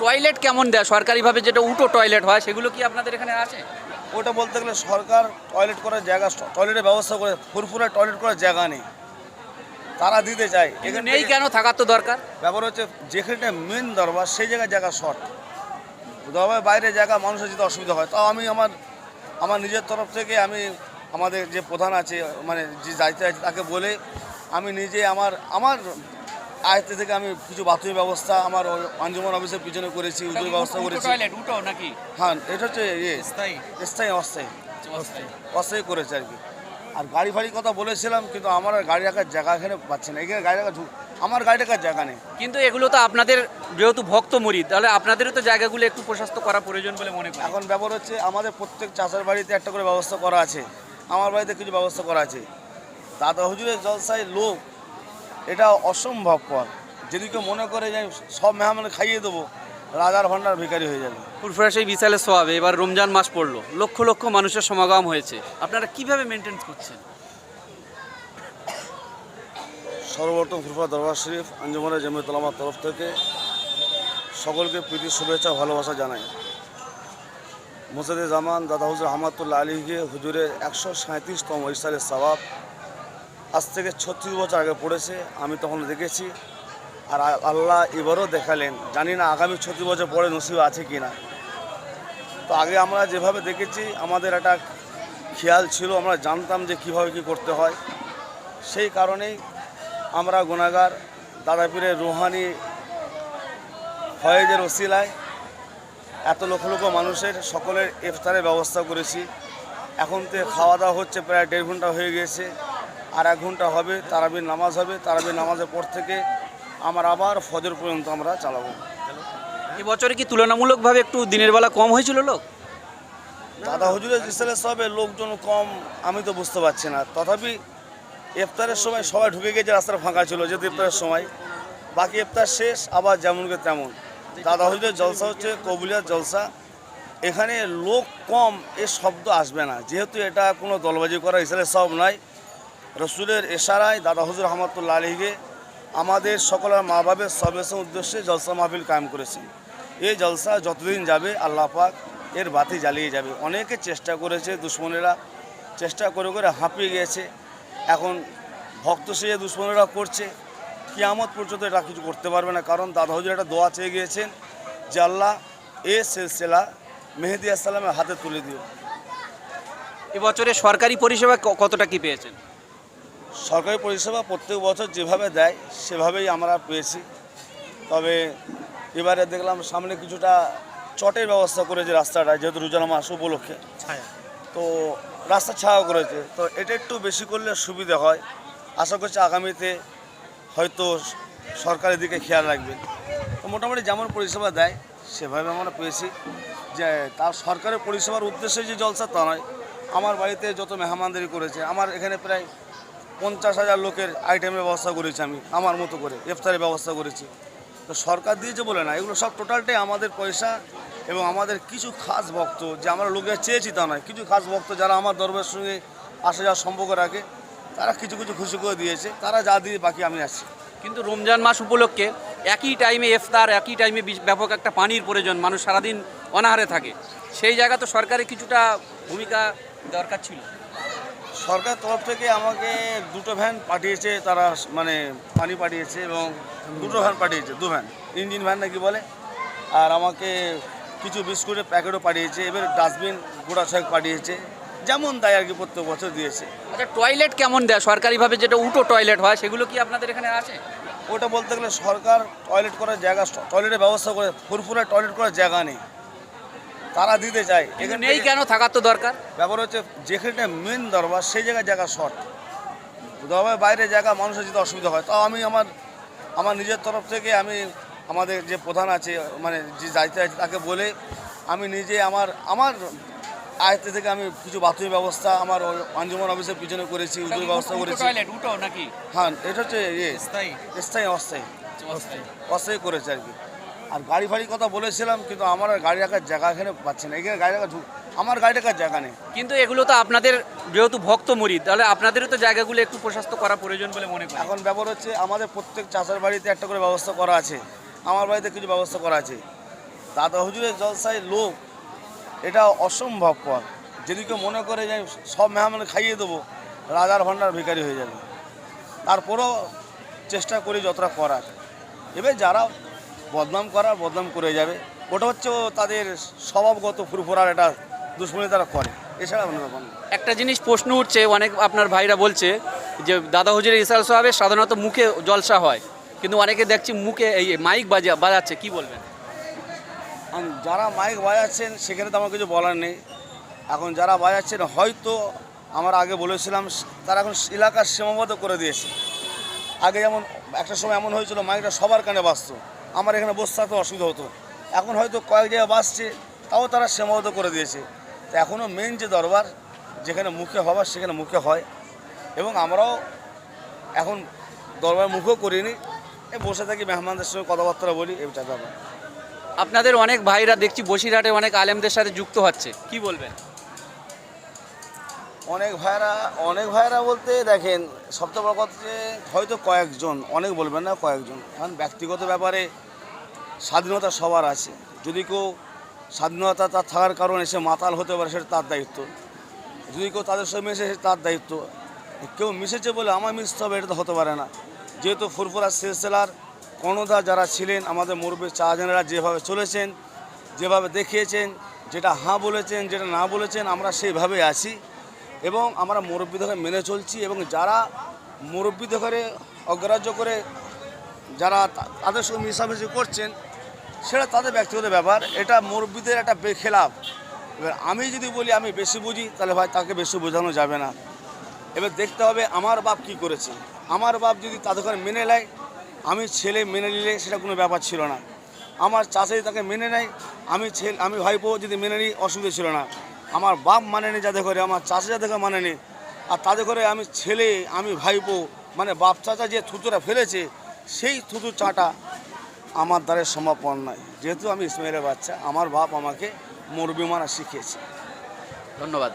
Toilet কেমন দেয়? সরকারিভাবে যেটা উটো টয়লেট হয় সেগুলো কি আপনাদের এখানে আছে ওটা বলতে গেলে সরকার টয়লেট করার জায়গা টয়লেটের ব্যবস্থা করে ফুরফুরে টয়লেট করার জায়গা নেই। তারা দিতে চায়। এখানে নেই কেন? থাকার তো দরকার। ব্যাপার হচ্ছে যেখানে মেন দরবার সেই জায়গায় জায়গা শর্ট দরবার বাইরে জায়গা মানুষের যেতে অসুবিধা হয় তাও আমি আমার আমার নিজের তরফ থেকে আমি আমাদের যে প্রধান আছে মানে যে দায়িত্ব আছে তাকে বলে আমি নিজে আমার আমার আয়ত্ত থেকে আমি কিছু বাথরুমের ব্যবস্থা আমার আঞ্জুমান অফিসের পিছনে করেছি উজুর ব্যবস্থা করেছি। নাকি? হ্যাঁ এটা হচ্ছে ইয়ে। স্থায়ী। স্থায়ী অস্থায়ী। অস্থায়ী। করেছে আর কি। আর গাড়ি ফাড়ির কথা বলেছিলাম কিন্তু আমার আর গাড়ি রাখার জায়গা এখানে পাচ্ছি না। এখানে গাড়ি রাখার আমার গাড়ি রাখার জায়গা নেই। কিন্তু এগুলো তো আপনাদের যেহেতু ভক্ত মরি তাহলে আপনাদেরও তো জায়গাগুলো একটু প্রশস্ত করা প্রয়োজন বলে মনে করি। এখন ব্যাপার হচ্ছে আমাদের প্রত্যেক চাষের বাড়িতে একটা করে ব্যবস্থা করা আছে। আমার বাড়িতে কিছু ব্যবস্থা করা আছে। দাদা হুজুরের জলসায় লোক এটা অসম্ভবপর যদি কেউ মনে করে যে আমি সব মেহমান খাইয়ে দেবো রাজার ভান্ডার ভিখারি হয়ে যাবে। ফুরফুরা সেই বিশালের সোয়াবে এবার রমজান মাস পড়ল। লক্ষ লক্ষ মানুষের সমাগম হয়েছে। আপনারা কীভাবে মেনটেন করছেন? সর্বপ্রথম ফুরফা দরবার শরীফ আঞ্জুমানের জমিয়তলামার তরফ থেকে সকলকে প্রীতি শুভেচ্ছা ভালোবাসা জানাই। মোসাদে জামান দাদা হুজুর আহমদুল্লাহ আলীকে হুজুরের একশো সাঁত্রিশতম ইসালের সবাব আজ থেকে ছত্রিশ বছর আগে পড়েছে, আমি তখন দেখেছি। আর আল্লাহ এবারও দেখালেন। জানি না আগামী ছত্রিশ বছর পরে নসিব আছে কি না তো আগে আমরা যেভাবে দেখেছি, আমাদের একটা খেয়াল ছিল, আমরা জানতাম যে কীভাবে কী করতে হয়। সেই কারণেই আমরা গুণাগার দাদা পীরের রুহানি ফয়েজের ওসিলায় এত লক্ষ লক্ষ মানুষের সকলের ইফতারের ব্যবস্থা করেছি। এখন তো খাওয়া দাওয়া হচ্ছে প্রায় দেড় ঘণ্টা হয়ে গিয়েছে। আর এক ঘণ্টা হবে তারাবির নামাজ হবে তারাবির নামাজের পর থেকে আমার আবার ফজর পর্যন্ত আমরা চালাবো। এবছরে কি তুলনামূলকভাবে একটু দিনের বেলা কম হয়েছিল লোক? দাদা হুজুরের ইসলামের সবে লোকজন কম আমি তো বুঝতে পারছি না। তথাপি ইফতারের সময় সবাই ঢুকে গেছে রাস্তাটা ফাঁকা ছিল যেহেতু ইফতারের সময়। বাকি ইফতার শেষ আবার যেমনকে তেমন। দাদা হজুরের জলসা হচ্ছে কবুলিয়ার জলসা। এখানে লোক কম এ শব্দ আসবে না। যেহেতু এটা কোনো দলবাজি করা ইসলামের সব নয় রসুলের এশারায় দাদা হুজুর রহমতুল্লাহ আলীকে আমাদের সকলের মা বাবের সবেসের উদ্দেশ্যে জলসা মাহফিল কায়েম করেছেন। এই জলসা যতদিন যাবে আল্লাহ পাক এর বাতি জ্বালিয়ে যাবে। অনেকে চেষ্টা করেছে দুশ্মনেরা, চেষ্টা করে করে হাঁপিয়ে গিয়েছে। এখন ভক্ত সে দুশ্মনেরা করছে, কিয়ামত পর্যন্ত এটা কিছু করতে পারবে না। কারণ দাদা হুজুর একটা দোয়া চেয়ে গিয়েছেন যে আল্লাহ এ সিলসিলা মেহেদি আসসালামের হাতে তুলে দিও। এবছরে সরকারি পরিষেবা কতটা কি পেয়েছেন? সরকারি পরিষেবা প্রত্যেক বছর যেভাবে দেয় সেভাবেই আমরা পেয়েছি। তবে এবারে দেখলাম সামনে কিছুটা চটের ব্যবস্থা করেছে রাস্তাটা যেহেতু রোজানা মাস উপলক্ষে। তো রাস্তা ছায়া করেছে। তো এটা একটু বেশি করলে সুবিধা হয়। আশা করছি আগামীতে হয়তো সরকারের দিকে খেয়াল রাখবেন তো মোটামুটি যেমন পরিষেবা দেয় সেভাবে আমরা পেয়েছি। যে তার সরকারের পরিষেবার উদ্দেশ্যে যে জলসা তা নয়। আমার বাড়িতে যত মেহমানদারি করেছে আমার এখানে প্রায় পঞ্চাশ হাজার লোকের আইটেমের ব্যবস্থা করেছি আমি, আমার মতো করে, ইফতারের ব্যবস্থা করেছি। তো সরকার দিয়েছে বলে না, এগুলো সব টোটালটাই আমাদের পয়সা এবং আমাদের কিছু খাস ভক্ত, যে আমরা লোকের চেয়েছি তা নয়, কিছু খাস ভক্ত যারা আমার দরবারের সঙ্গে আসা যাওয়ার সম্পর্ক রাখে, তারা কিছু কিছু খুশি করে দিয়েছে, তারা যা দিয়ে বাকি আমি আসছি কিন্তু রমজান মাস উপলক্ষে একই টাইমে ইফতার, একই টাইমে ব্যাপক একটা পানির প্রয়োজন, মানুষ সারাদিন অনাহারে থাকে। সেই জায়গা তো সরকারের কিছুটা ভূমিকা দরকার ছিল। সরকার তরফ থেকে আমাকে দুটো ভ্যান পাঠিয়েছে তারা মানে পানি পাঠিয়েছে এবং দুটো ভ্যান পাঠিয়েছে দু ভ্যান ইঞ্জিন ভ্যান নাকি বলে। আর আমাকে কিছু বিস্কুটের প্যাকেটও পাঠিয়েছে এবার ডাস্টবিন গোড়া ছয়েক পাঠিয়েছে যেমন দেয় আর কি প্রত্যেক বছর দিয়েছে। আচ্ছা টয়লেট কেমন দেয়? সরকারিভাবে যেটা উটো টয়লেট হয় সেগুলো কি আপনাদের এখানে আছে? ওটা বলতে গেলে সরকার টয়লেট করার জায়গা টয়লেটের ব্যবস্থা করে ফুরফুরে টয়লেট করার জায়গা নেই। তারা দিতে চায়। কিন্তু এখানে নেই কেন? থাকার তো দরকার। ব্যাপার হচ্ছে যেখানে মেন দরবার সেই জায়গায় জায়গা শর্ট দরবার বাইরে জায়গা মানুষের যেতে অসুবিধা হয় তাও আমি আমার আমার নিজের তরফ থেকে আমি আমাদের যে প্রধান আছে মানে যে দায়িত্ব আছে তাকে বলে আমি নিজে আমার আমার আয়ত্ত থেকে আমি কিছু বাথরুমের ব্যবস্থা আমার আঞ্জুমান অফিসের পিছনে করেছি উজুর ব্যবস্থা করেছি। হ্যাঁ এটা হচ্ছে ইয়ে। স্থায়ী। স্থায়ী অস্থায়ী। অস্থায়ী করেছে আর কি। আর গাড়ি ফাড়ির কথা বলেছিলাম কিন্তু আমার আর গাড়ি রাখার জায়গা এখানে পাচ্ছি না। এখানে গাড়ি রাখার আমার গাড়ি রাখার জায়গা নেই। কিন্তু এগুলো তো আপনাদের যেহেতু ভক্ত মরিদ তাহলে আপনাদেরও তো জায়গাগুলো একটু প্রশস্ত করা প্রয়োজন বলে মনে করি। এখন ব্যাপার হচ্ছে আমাদের প্রত্যেক চাষের বাড়িতে একটা করে ব্যবস্থা করা আছে। আমার বাড়িতে কিছু ব্যবস্থা করা আছে। দাদা হুজুরের জলসায় লোক এটা অসম্ভবপর যদি কেউ মনে করে যে সব মেহমান খাইয়ে দেবো রাজার ভান্ডার ভিখারি হয়ে যাবে। তারপরেও চেষ্টা করি যতটা করার। এবার যারা বদনাম করা বদনাম করে যাবে। ওটা হচ্ছে তাদের স্বভাবগত ফুরফুরার একটা দুশ্মনী তারা করে। এছাড়া অন্য ব্যাপার একটা জিনিস প্রশ্ন উঠছে অনেক আপনার ভাইরা বলছে যে দাদা হুজুরের ইসাল সাহেবে সাধারণত মুখে জলসা হয় কিন্তু অনেকে দেখছি মুখে এই মাইক বাজা বাজাচ্ছে কি বলবেন? যারা মাইক বাজাচ্ছেন সেখানে তো আমার কিছু বলার নেই। এখন যারা বাজাচ্ছেন হয়তো আমরা আগে বলেছিলাম তারা এখন এলাকার সীমাবদ্ধ করে দিয়েছে। আগে যেমন একটা সময় এমন হয়েছিল মাইকটা সবার কানে বাজতো। আমার এখানে বসে থাকতে অসুবিধা হতো। এখন হয়তো কয়েক জায়গায় বাসছে তাও তারা সীমাবদ্ধ করে দিয়েছে। তো এখনও মেন যে দরবার যেখানে মুখে হবার সেখানে মুখে হয়। এবং আমরাও এখন দরবার মুখও করিনি। এই বসে থাকি মেহমানদের সঙ্গে কথাবার্তা বলি এটা ব্যাপার আপনাদের অনেক ভাইরা দেখছি বসিরহাটে অনেক আলেমদের সাথে যুক্ত হচ্ছে। কি বলবেন? অনেক ভাইরা অনেক ভাইরা বলতে দেখেন সবচেয়ে বড় কথা যে হয়তো কয়েকজন অনেক বলবেন না কয়েকজন। কারণ ব্যক্তিগত ব্যাপারে স্বাধীনতা সবার আছে। যদি কেউ স্বাধীনতা তার থাকার কারণে সে মাতাল হতে পারে, সেটা তার দায়িত্ব। যদি কেউ তাদের সঙ্গে মিশে সে তার দায়িত্ব। কেউ মিশেছে বলে আমার মিশতে হবে, এটা তো হতে পারে না। যেহেতু ফুরফুরা সিলসিলার কর্ণধার যারা ছিলেন, আমাদের মুরব্বী চারজনেরা যেভাবে চলেছেন, যেভাবে দেখিয়েছেন, যেটা হাঁ বলেছেন, যেটা না বলেছেন, আমরা সেইভাবে আছি। এবং আমরা মুরব্বীদের মেনে চলছি এবং যারা মুরব্বীদের করে অগ্রাহ্য করে, যারা তাদের সঙ্গে মিশামিশি করছেন সেটা তাদের ব্যক্তিগত ব্যাপার। এটা মুরব্বীদের একটা বেখেলাপ। এবার আমি যদি বলি, আমি বেশি বুঝি, তাহলে ভাই তাকে বেশি বোঝানো যাবে না। এবার দেখতে হবে আমার বাপ কি করেছে। আমার বাপ যদি তাদের ঘরে মেনে নেয়, আমি ছেলে মেনে নিলে সেটা কোনো ব্যাপার ছিল না। আমার চাচাই তাকে মেনে নেয়, আমি ছেলে, আমি ভাইপো যদি মেনে নিই, অসুবিধা ছিল না। আমার বাপ মানে নি যাদের ঘরে আমার চাচা যাদের ঘরে মানে নি আর তাদের ঘরে আমি ছেলে, আমি ভাইপো মানে বাপ চাচা যে থুতুরা ফেলেছে, সেই থুতু চাটা আমার দ্বারা সমাপন নয়। যেহেতু আমি ইসমাইলের বাচ্চা, আমার বাপ আমাকে মুরবি মানা শিখিয়েছে। ধন্যবাদ।